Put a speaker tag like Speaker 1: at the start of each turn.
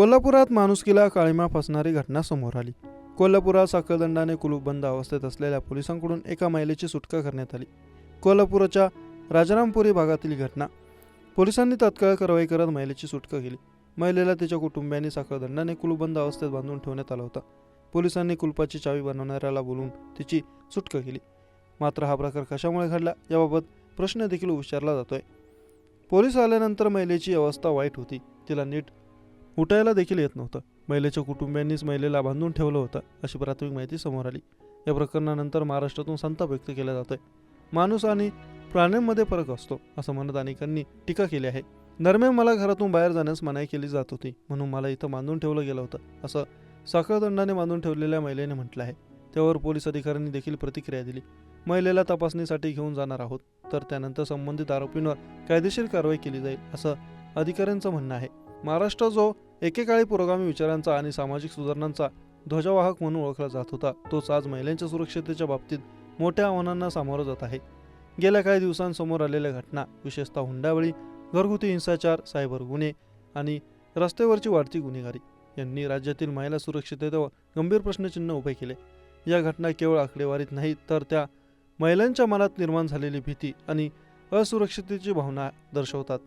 Speaker 1: कोल्हापुरात माणुसकीला काळीमा फसणारी घटना समोर आली. कोल्हापुरात साखळदंडाने कुलूपबंद अवस्थेत असलेल्या पोलिसांकडून एका महिलेची सुटका करण्यात आली. कोल्हापूरच्या राजारामपुरी भागातील घटना. पोलिसांनी तत्काळ कारवाई करत महिलेची सुटका केली. महिलेला तिच्या कुटुंबियांनी साखळदंडाने कुलूपबंद अवस्थेत बांधून ठेवण्यात आला होता. पोलिसांनी कुलपाची चावी बनवणाऱ्याला बोलून तिची सुटका केली. मात्र हा प्रकार कशामुळे घडला याबाबत प्रश्न देखील विचारला जातोय. पोलीस आल्यानंतर महिलेची अवस्था वाईट होती. तिला नीट उठायला देखील येत नव्हतं. महिलेच्या कुटुंबियांनीच महिलेला बांधून ठेवलं होतं अशी प्राथमिक माहिती समोर आली. या प्रकरणानंतर महाराष्ट्रातून संताप व्यक्त केला जातोय. माणूस आणि प्राण्यांमध्ये फरक असतो असं म्हणत अनेकांनी टीका केली आहे. दरम्यान मला घरातून बाहेर जाण्यास मनाई केली जात होती म्हणून मला इथं बांधून ठेवलं गेलं होतं असं साखळदंडाने बांधून ठेवलेल्या महिलेने म्हटलं आहे. त्यावर पोलीस अधिकाऱ्यांनी देखील प्रतिक्रिया दिली. महिलेला तपासणीसाठी घेऊन जाणार आहोत तर त्यानंतर संबंधित आरोपींवर कायदेशीर कारवाई केली जाईल असं अधिकाऱ्यांचं म्हणणं आहे. महाराष्ट्र जो एकेकाळी पुरोगामी विचारांचा आणि सामाजिक सुधारणांचा ध्वजवाहक म्हणून ओळखला जात होता तोच आज महिलांच्या सुरक्षतेच्या बाबतीत मोठ्या आव्हानांना सामोरं जात आहे. गेल्या काही दिवसांसमोर आलेल्या घटना विशेषतः हुंडावळी घरगुती हिंसाचार सायबर गुन्हे आणि रस्त्यावरची वाढती गुन्हेगारी यांनी राज्यातील महिला सुरक्षिततेवर गंभीर प्रश्नचिन्ह उभे केले. या घटना केवळ आकडेवारीत नाहीत तर त्या महिलांच्या मनात निर्माण झालेली भीती आणि असुरक्षिततेची भावना दर्शवतात.